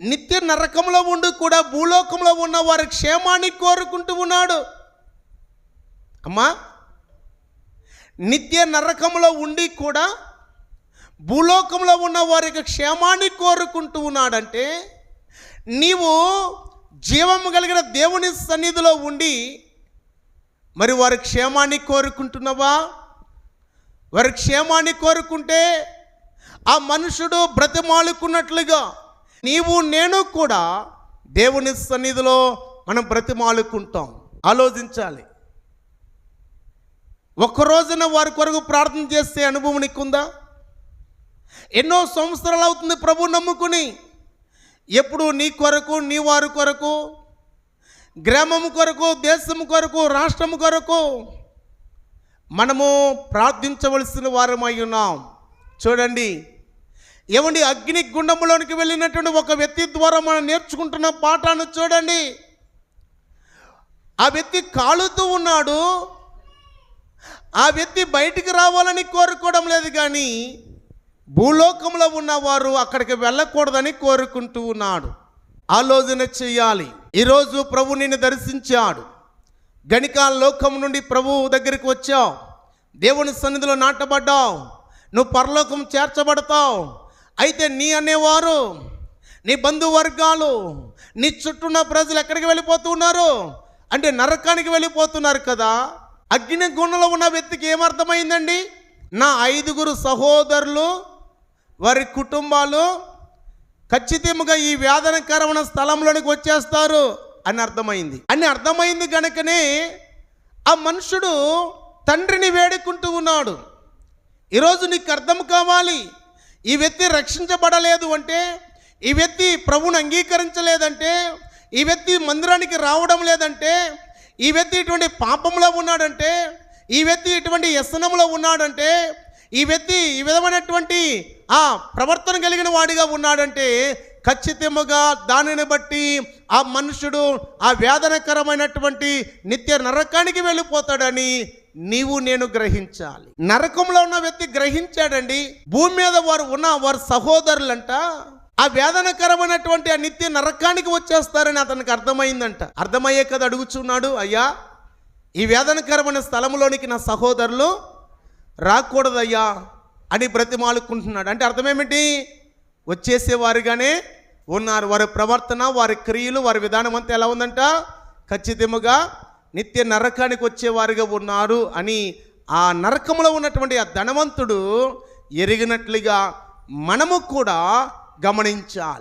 నిత్య నరకంలో ఉండి కూడా భూలోకంలో ఉన్న వారి క్షేమాన్ని కోరుకుంటూ ఉన్నాడు. అమ్మా నిత్య నరకంలో ఉండి కూడా భూలోకంలో ఉన్న వారికి క్షేమాన్ని కోరుకుంటూ ఉన్నాడంటే నీవు జీవము కలిగిన దేవుని సన్నిధిలో ఉండి మరి వారి క్షేమాన్ని కోరుకుంటున్నావా? వారి క్షేమాన్ని కోరుకుంటే ఆ మనుషుడు బ్రతిమాలుకున్నట్లుగా నీవు నేను కూడా దేవుని సన్నిధిలో మనం బ్రతిమాలుకుంటాం. ఆలోచించాలి. ఒక్కరోజున వారి కొరకు ప్రార్థన చేసే అనుభవం నీకుందా? ఎన్నో సంవత్సరాలు అవుతుంది ప్రభు నమ్ముకుని. ఎప్పుడు నీ కొరకు నీ వారి కొరకు గ్రామం కొరకు దేశం కొరకు రాష్ట్రం కొరకు మనము ప్రార్థించవలసిన వారమై ఉన్నాం. చూడండి ఏమండి అగ్ని గుండంలోనికి వెళ్ళినటువంటి ఒక వ్యక్తి ద్వారా మనం నేర్చుకుంటున్న పాఠాన్ని చూడండి. ఆ వ్యక్తి కాలుతూ ఉన్నాడు. ఆ వ్యక్తి బయటికి రావాలని కోరుకోవడం లేదు కానీ భూలోకంలో ఉన్నవారు అక్కడికి వెళ్ళకూడదని కోరుకుంటూ ఉన్నాడు. ఆలోచన చేయాలి. ఈరోజు ప్రభు నిన్ను దర్శించాడు. గణిక లోకం నుండి ప్రభువు దగ్గరికి వచ్చావు. దేవుని సన్నిధిలో నాటబడ్డావు. నువ్వు పరలోకం చేర్చబడతావు. అయితే నీ అనేవారు నీ బంధువర్గాలు నీ చుట్టూన్న ప్రజలు ఎక్కడికి వెళ్ళిపోతున్నారు? అంటే నరకానికి వెళ్ళిపోతున్నారు కదా. అగ్ని గుణంలో ఉన్న వ్యక్తికి ఏమర్థమైందండి? నా ఐదుగురు సహోదరులు వారి కుటుంబాలు ఖచ్చితంగా ఈ వేదనకరమైన స్థలంలోనికి వచ్చేస్తారు అని అర్థమైంది. అని అర్థమైంది గనుకనే ఆ మనుషుడు తండ్రిని వేడుకుంటూ ఉన్నాడు. ఈరోజు నీకు అర్థం కావాలి. ఈ వ్యక్తి రక్షించబడలేదు అంటే ఈ వ్యక్తి ప్రభుని అంగీకరించలేదంటే ఈ వ్యక్తి మందిరానికి రావడం లేదంటే ఈ వ్యక్తి ఇటువంటి పాపంలో ఉన్నాడంటే ఈ వ్యక్తి ఇటువంటి వ్యసనంలో ఉన్నాడంటే ఈ వ్యక్తి ఈ విధమైనటువంటి ఆ ప్రవర్తన కలిగిన వాడిగా ఉన్నాడంటే ఖచ్చితముగా దానిని బట్టి ఆ మనుషుడు ఆ వేదనకరమైనటువంటి నిత్య నరకానికి వెళ్ళిపోతాడని నీవు నేను గ్రహించాలి. నరకంలో ఉన్న వ్యక్తి గ్రహించాడండి. భూమి మీద వారు ఉన్న వారి సహోదరులంట. ఆ వేదనకరమైనటువంటి ఆ నిత్య నరకానికి వచ్చేస్తారని అతనికి అర్థమైందంట. అర్థమయ్యే కదా అడుగుచున్నాడు అయ్యా ఈ వేదనకరమైన స్థలంలోనికి నా సహోదరులు రాకూడదయ్యా అని బ్రతిమాలుకుంటున్నాడు. అంటే అర్థమేమిటి? వచ్చేసేవారుగానే ఉన్నారు. వారి ప్రవర్తన వారి క్రియలు వారి విధానం అంతా ఎలా ఉందంట? ఖచ్చితముగా నిత్య నరకానికి వచ్చేవారుగా ఉన్నారు అని ఆ నరకంలో ఉన్నటువంటి ఆ ధనవంతుడు ఎరిగినట్లుగా మనము కూడా గమనించాలి.